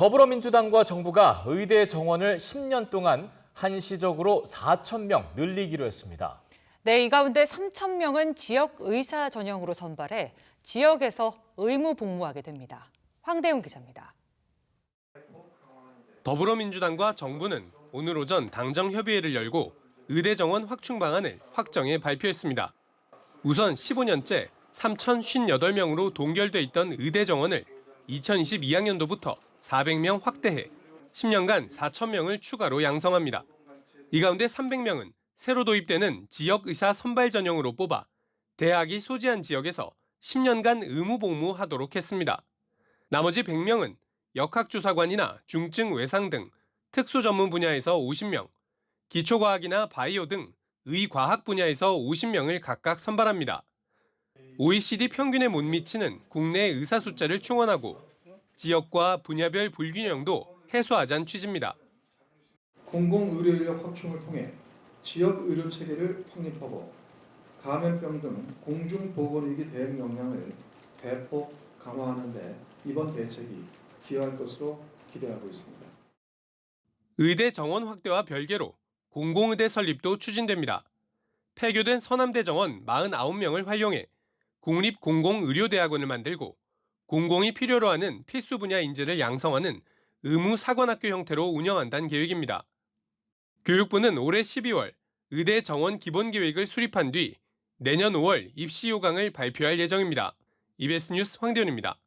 더불어민주당과 정부가 의대 정원을 10년 동안 한시적으로 4천 명 늘리기로 했습니다. 네, 이 가운데 3천 명은 지역 의사 전형으로 선발해 지역에서 의무 복무하게 됩니다. 황대훈 기자입니다. 더불어민주당과 정부는 오늘 오전 당정 협의회를 열고 의대 정원 확충 방안을 확정해 발표했습니다. 우선 15년째 3,058명으로 동결돼 있던 의대 정원을 2022학년도부터 400명 확대해 10년간 4,000명을 추가로 양성합니다. 이 가운데 300명은 새로 도입되는 지역 의사 선발 전형으로 뽑아 대학이 소지한 지역에서 10년간 의무 복무하도록 했습니다. 나머지 100명은 역학조사관이나 중증 외상 등 특수 전문 분야에서 50명, 기초과학이나 바이오 등 의과학 분야에서 50명을 각각 선발합니다. OECD 평균에 못 미치는 국내 의사 숫자를 충원하고 지역과 분야별 불균형도 해소하자는 취지입니다. 공공의료 인력 확충을 통해 지역 의료 체계를 확립하고 감염병 등 공중보건위기 대응 역량을 대폭 강화하는 데 이번 대책이 기여할 것으로 기대하고 있습니다. 의대 정원 확대와 별개로 공공의대 설립도 추진됩니다. 폐교된 서남대 정원 49명을 활용해 국립공공의료대학원을 만들고 공공이 필요로 하는 필수 분야 인재를 양성하는 의무 사관학교 형태로 운영한다는 계획입니다. 교육부는 올해 12월 의대 정원 기본 계획을 수립한 뒤 내년 5월 입시 요강을 발표할 예정입니다. EBS 뉴스 황대현입니다.